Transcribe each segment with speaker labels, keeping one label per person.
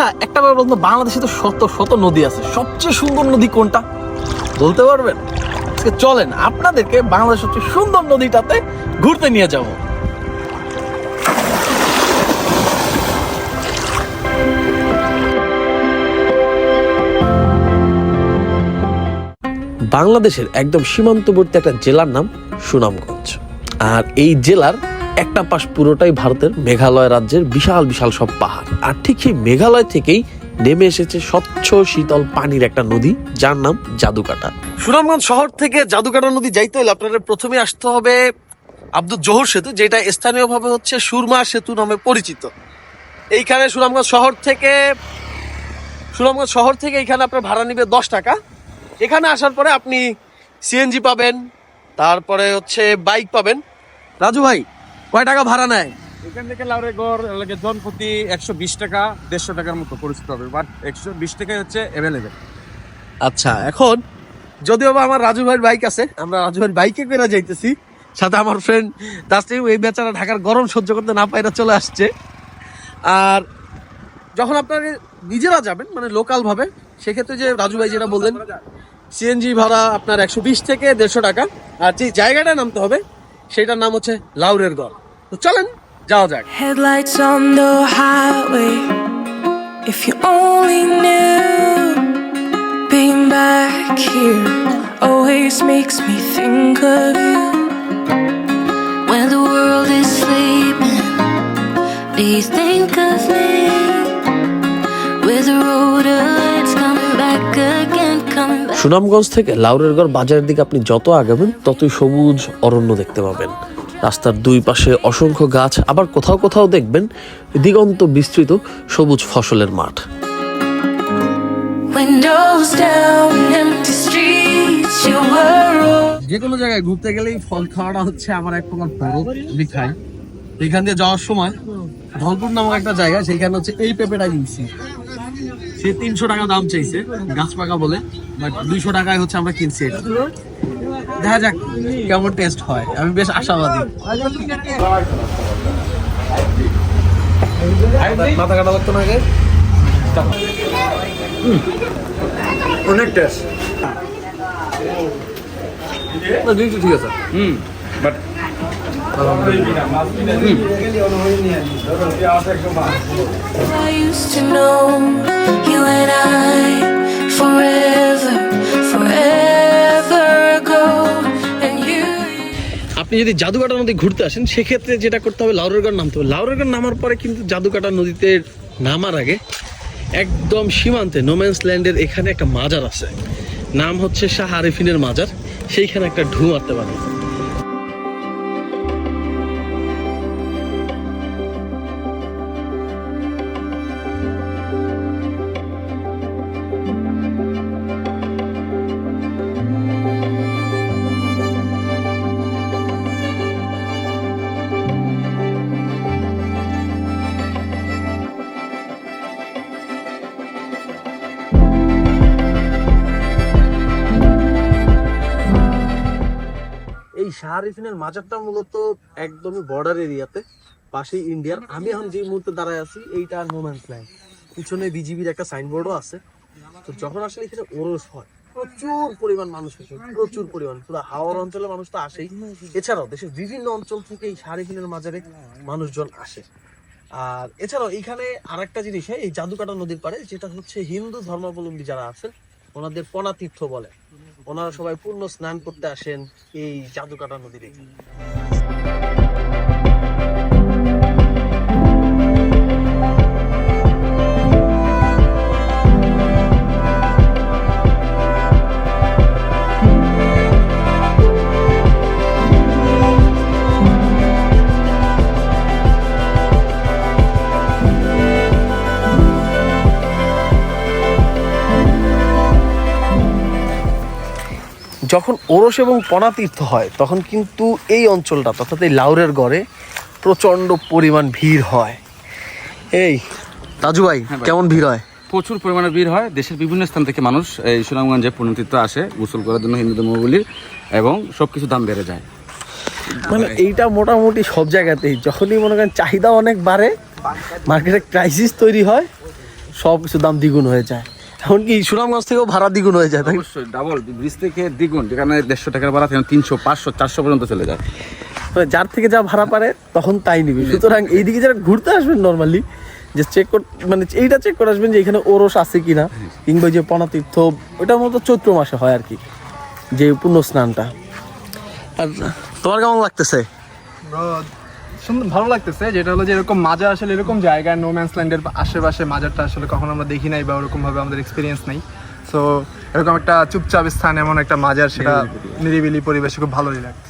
Speaker 1: আচ্ছা একটা ব্যাপার বলতো, বাংলাদেশে তো শত শত নদী আছে। সবচেয়ে সুন্দর নদী কোনটা? বলতে পারবেন? আজকে চলেন, আপনাদেরকে বাংলাদেশের সবচেয়ে সুন্দর নদীটাতে ঘুরতে নিয়ে যাব। বাংলাদেশের একদম সীমান্তবর্তী একটা জেলার নাম সুনামগঞ্জ। আর এই জেলার একটা পাশ পুরোটাই ভারতের মেঘালয় রাজ্যের বিশাল বিশাল সব পাহাড়। আর ঠিক সেই মেঘালয় থেকেই নেমে এসেছে স্বচ্ছ, শীতল পানির একটা নদী, যার নাম জাদুকাটা। সুনামগঞ্জ শহর থেকে জাদুকাটা নদী যাইতে হলে আপনাদের প্রথমে আসতে হবে আব্দুল জোহর সেতু, যেটা স্থানীয়ভাবে হচ্ছে সুরমা সেতু নামে পরিচিত। এইখানে সুনামগঞ্জ শহর থেকে, সুনামগঞ্জ শহর থেকে এখানে আপনার ভাড়া নিবে দশ টাকা। এখানে আসার পরে আপনি সিএনজি পাবেন, তারপরে হচ্ছে বাইক পাবেন। রাজু ভাই কয় টাকা ভাড়া নেয়?
Speaker 2: এখান থেকে লাউরে গড় লাগে জন প্রতি একশো বিশ টাকা দেড়শো টাকার মতো পরিচিত হবে বাট একশো বিশ টাকাই হচ্ছে অ্যাভেলেবেল
Speaker 1: আচ্ছা এখন যদিও বা আমার রাজু ভাইয়ের বাইক আছে আমরা রাজু ভাইয়ের বাইকে করে যাইতেছি সাথে আমার ফ্রেন্ড তাসলিম এই বেচারা ঢাকার গরম সহ্য করতে না পাইরা চলে আসছে। আর যখন আপনারা নিজেরা যাবেন মানে লোকাল ভাবে সেক্ষেত্রে যে রাজু ভাই যেটা বললেন সিএনজি ভাড়া আপনার একশো বিশ থেকে দেড়শো টাকা আর যে জায়গাটায় নামতে হবে সেটার নাম হচ্ছে লাউরের গড়। তো চলেন যাওয়া যাক
Speaker 3: headlights on the highway if you only knew being back here always makes me think of you
Speaker 4: When the world is sleeping, do think of me? With the road it's coming back again, coming back.
Speaker 1: Sunamganj থেকে লাউরের গড় বাজারের দিকে আপনি যত আগাবেন ততই সবুজ অরণ্য দেখতে পাবেন রাস্তার দুই পাশে অসংখ্য গাছ আবার কোথাও কোথাও দেখবেন দিগন্ত বিস্তৃত সবুজ ফসলের মাঠ. যে কোনো জায়গায় ঘুরতে গেলেই ফল খাওয়াটা হচ্ছে আমার এক প্রকার বড় আমি খাই। এখান দিয়ে যাওয়ার সময় ধলপুর নামক একটা জায়গা সেখানে হচ্ছে এই পেঁপেটা কিনছি। সে তিনশো টাকা দাম চাইছে গাছ পাকা বলে বাট দুইশো টাকায় হচ্ছে আমরা কিনছি এটা। দেখা যাক কেমন টেস্ট হয়। আমি বেশ আশাবাদী। মাথা কাটা লাগতো না আগে অনেক টেস্ট ঠিক আছে।
Speaker 2: হুম। But
Speaker 3: I used to know you and I forever, forever.
Speaker 1: আপনি যদি জাদুকাটা নদী ঘুরতে আসেন, সেক্ষেত্রে যেটা করতে হবে লাউরেরগড় নামতে হবে। লাউরেরগড় নামার পরে কিন্তু জাদুকাটা নদীতে নামার আগে একদম সীমান্তে নোম্যান্স ল্যান্ডের এখানে একটা মাজার আছে। নাম হচ্ছে শাহ আরিফিনের মাজার। সেইখানে একটা ঢু মারতে পারেন। এই শাহ আরিফিনের মাজারটা মূলত একদমই বর্ডার এরিয়াতে, পাশেই ইন্ডিয়ার আমি এখন যে মুহূর্তে দাঁড়ায় আছি, এইটা নোম্যান্স ল্যান্ড পিছনে বিজিবির একটা সাইনবোর্ডও আছে। তো যখন আসলে এখানে ওরস হয়, প্রচুর পরিমাণ মানুষ আসে, প্রচুর পরিমাণ। পুরো হাওড় অঞ্চলের মানুষ তো আসেই। এছাড়াও দেশের বিভিন্ন অঞ্চল থেকে এই শাহরিফিনের মাজারে মানুষজন আসে। আর এছাড়াও এখানে আরেকটা জিনিস, হয়, এই জাদুকাটা নদীর পাড়ে, যেটা হচ্ছে হিন্দু ধর্মাবলম্বী যারা আছেন, ওনাদের পনা তীর্থ বলে। ওনারা সবাই পূর্ণ স্নান করতে আসেন এই জাদুকাটা নদীর এখানে। ওরস এবং পনাতীর্থ হয় তখন কিন্তু এই অঞ্চলটা অর্থাৎ এই লাউরের গড়ে প্রচণ্ড পরিমাণ ভিড় হয়। এই রাজু ভাই
Speaker 2: হ্যাঁ ভাই।
Speaker 1: কেমন ভিড় হয়?
Speaker 2: প্রচুর পরিমাণে ভিড় হয়। দেশের বিভিন্ন স্থান থেকে মানুষ এই সুনামগঞ্জে পুণ্যতীর্থ আসে গোসল করার জন্য হিন্দু ধর্মগুলির এবং সব কিছু দাম বেড়ে যায়।
Speaker 1: মানে এইটা মোটামুটি সব জায়গাতেই যখনই মনে করেন চাহিদা অনেক বাড়ে মার্কেটে ক্রাইসিস তৈরি হয় সব কিছু দাম দ্বিগুণ হয়ে যায়। এমনকি সুনামগঞ্জ থেকেও ভাড়া দ্বিগুণ হয়ে যায় তাই
Speaker 2: অবশ্যই ডাবল ব্রিজ থেকে দ্বিগুণ যেখানে দেড়শো টাকার ভাড়া সেখানে তিনশো পাঁচশো চারশো পর্যন্ত চলে যায়।
Speaker 1: মানে যার থেকে যা ভাড়া পারে তখন তাই নিবি। সুতরাং এইদিকে যারা ঘুরতে আসবেন নর্মালি যে চেক কর মানে এইটা চেক করে আসবেন যে এখানে ওরস আছে কিনা কিংবা যে পনাতীর্থ ওটার মতো চৈত্র মাসে হয় আর কি যে পুণ্য স্নানটা আর তোমার কেমন লাগতেছে?
Speaker 5: সুন্দর ভালো লাগতেছে যেটা হলো যে এরকম মাজার আসলে এরকম জায়গায় নো ম্যান্স ল্যান্ডের আশেপাশে মাজারটা আসলে কখনো আমরা দেখি নাই বা ওরকম ভাবে আমাদের এক্সপিরিয়েন্স নাই। সো এরকম একটা চুপচাপ স্থান এমন একটা মাজার সেটা নিরিবিলি পরিবেশে খুব ভালোই লাগছে।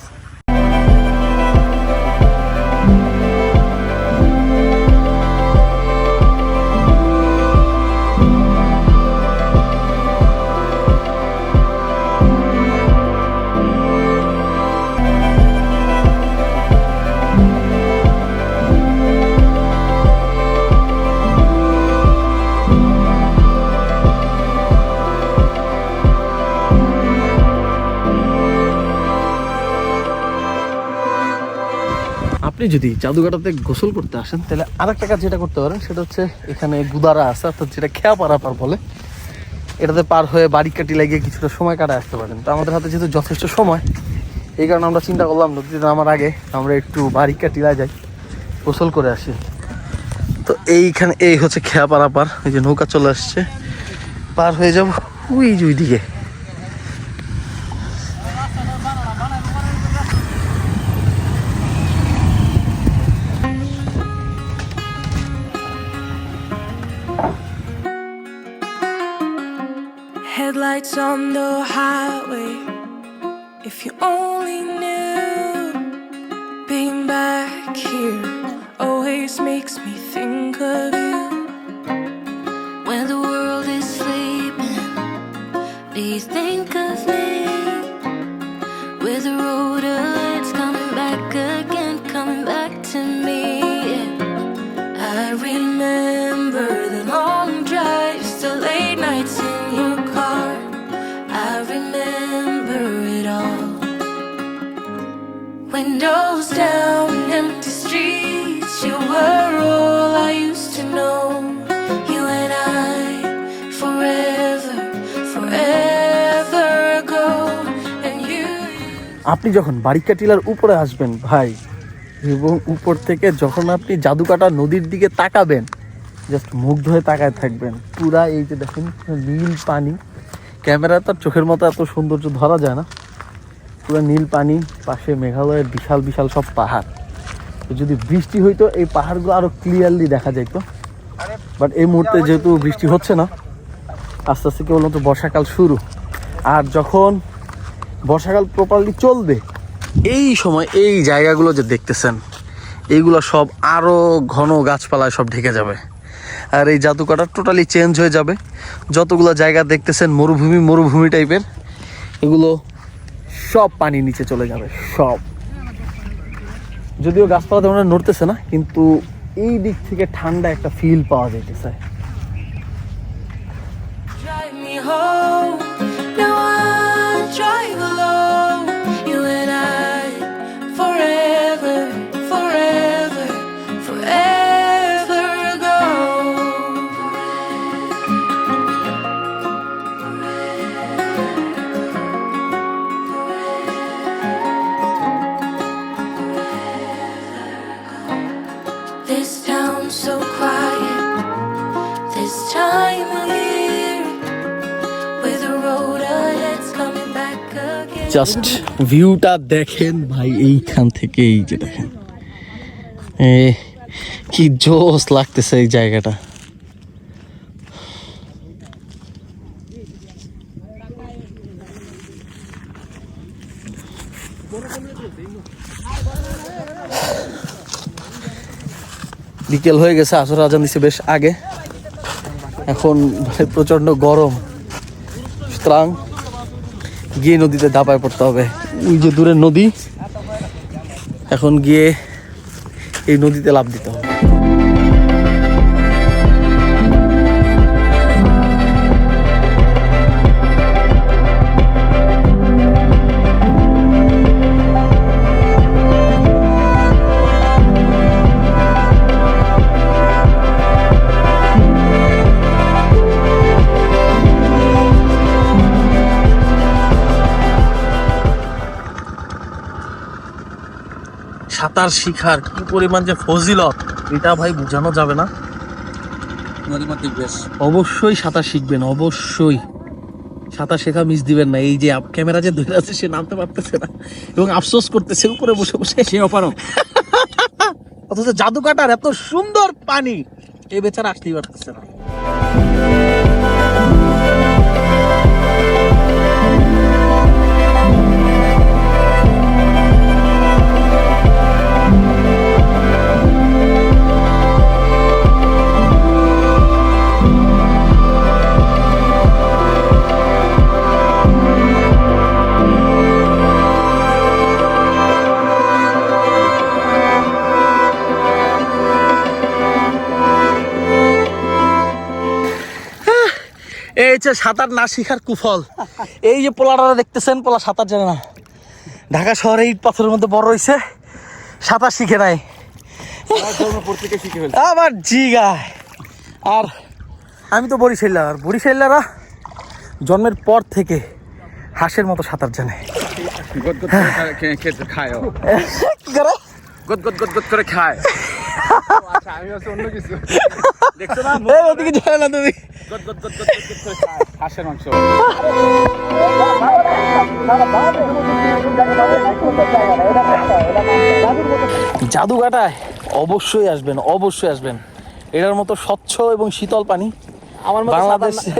Speaker 1: আপনি যদি জাদুঘাটাতে গোসল করতে আসেন, তাহলে আরেকটা কাজ যেটা করতে পারেন, সেটা হচ্ছে এখানে গুদারা আছে, অর্থাৎ যেটা খেয়া পারা পার বলে, এটাতে পার হয়ে বাড়ি কাটি লাগিয়ে কিছুটা সময় কাটায় আসতে পারেন। তো আমাদের হাতে যেহেতু যথেষ্ট সময়, এই কারণে আমরা চিন্তা করলাম নদীতে নামার আগে আমরা একটু বাড়ি কাটিলা যাই, গোসল করে আসি। তো এইখানে এই হচ্ছে খেয়া পারা পার, এই যে নৌকা চলে আসছে, পার হয়ে যাব ওই যে ওইদিকে।
Speaker 3: Headlights on the highway. If you only knew, being back here always makes me think of you.
Speaker 4: When the world is sleeping, please think
Speaker 3: Windows down, empty streets. You were all I used to know. You and I, forever, forever ago. And you.
Speaker 1: আপনি যখন বারিকা tiller উপরে আসবেন ভাই এবং উপর থেকে যখন আপনি জাদুকাটা নদীর দিকে তাকাবেন জাস্ট মুগ্ধ হয়ে তাকায় থাকবেন পুরা এই যে দেখেন নীল পানি ক্যামেরা তার চোখের মতো এত সৌন্দর্য ধরা যায় না পুরো নীল পানি পাশে মেঘালয়ের বিশাল বিশাল সব পাহাড়। তো যদি বৃষ্টি হইতো এই পাহাড়গুলো আরও ক্লিয়ারলি দেখা যেত বাট এই মুহূর্তে যেহেতু বৃষ্টি হচ্ছে না আস্তে আস্তে কেবলমাত্র বর্ষাকাল শুরু। আর যখন বর্ষাকাল প্রপারলি চলবে এই সময় এই জায়গাগুলো যে দেখতেছেন এইগুলো সব আরও ঘন গাছপালায় সব ঢেকে যাবে। আর এই জাদুকাটা টোটালি চেঞ্জ হয়ে যাবে। যতগুলো জায়গা দেখতেছেন মরুভূমি মরুভূমি টাইপের এগুলো সব পানি নিচে চলে যাবে, সব। যদিও গাছপালা তেমন নড়তেছে না, কিন্তু এই দিক থেকে ঠান্ডা একটা ফিল পাওয়া যাইতেছে।
Speaker 3: So quiet. This time of year, with the road ahead's coming back again.
Speaker 1: Just ভিউটা দেখেন ভাই এইখান থেকে এই যে দেখেন এ কি জোস লাগতেছে এই জায়গাটা বিকেল হয়ে গেছে, আসর আজান দিছে বেশ আগে। এখন প্রচণ্ড গরম। সুতরাং গিয়ে নদীতে দাপায় পড়তে হবে। ওই যে দূরের নদী, এখন গিয়ে এই নদীতে লাভ দিতে সাঁতার শিখার কি পরিমাণ যে ফজিলত এটা ভাই বোঝানো যাবে না।
Speaker 2: বেশ।
Speaker 1: অবশ্যই সাঁতার শিখবেন অবশ্যই। সাঁতার শেখা মিস দিবেন না। এই যে ক্যামেরা যে ধরে আছে সে নামতে পারতেছে না। এবং আফসোস করতেছে উপরে বসে বসে।
Speaker 2: সে অপারক
Speaker 1: অথচ জাদুকাটার এত সুন্দর পানি এই বেচারা আসতেই পারতেছে না। এই যে সাঁতার না শিখার কুফল। এই যে পোলাটা দেখতেছেন পোলা সাঁতার জানে না। ঢাকা শহরে ইট পাথরের মধ্যে বড় হয়েছে সাঁতার শিখে নাই। আবার জিগায় আর আমি তো বরিশাল্লা আর বরিশাল্লারা জন্মের পর থেকে হাঁসের মতো সাঁতার জানে।
Speaker 2: খায়।
Speaker 1: কি করে?
Speaker 2: গদ গদ গদ গদ করে খায়।
Speaker 5: আচ্ছা আমি হচ্ছে অন্য কিছু।
Speaker 2: দেখছ না?
Speaker 1: ওদিকে জানে না তুমি।
Speaker 2: গদ গদ গদ গদ গদ গদ করে খায় হাঁসের মাংস
Speaker 1: জাদুঘাটায় অবশ্যই আসবেন অবশ্যই আসবেন। এটার মতো স্বচ্ছ এবং শীতল পানি আমার বাংলাদেশে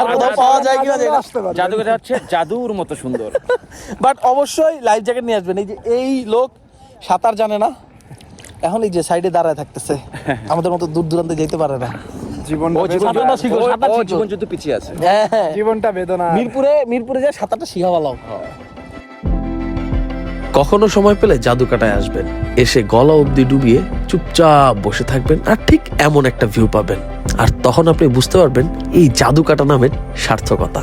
Speaker 1: আর পাওয়া যায় কিনা জানি না।
Speaker 2: হচ্ছে জাদুর মতো সুন্দর।
Speaker 1: বাট অবশ্যই লাইফ জ্যাকেট নিয়ে আসবেন। এই যে এই লোক সাঁতার জানে না এখন এই যে সাইডে দাঁড়ায় থাকতেছে আমাদের মতো দূর দূরান্তে যেতে পারে না।
Speaker 5: জীবনটা
Speaker 1: সাঁতারটা শিখো, সাঁতার শিখো।
Speaker 2: জীবন যুদ্ধ পিছিয়ে আছে।
Speaker 1: হ্যাঁ।
Speaker 5: জীবনটা বেদনা।
Speaker 1: মিরপুরে মিরপুরে যে সাঁতারটা শিখা ভালো। কখনো সময় পেলে জাদুকাটায় আসবেন। এসে গলা অবধি ডুবিয়ে চুপচাপ বসে থাকবেন আর ঠিক এমন একটা ভিউ পাবেন। আর তখন আপনি বুঝতে পারবেন এই জাদুকাটা নামের সার্থকতা।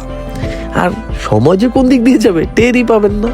Speaker 1: আর সময় যে কোন দিক দিয়ে যাবে টেরই পাবেন না।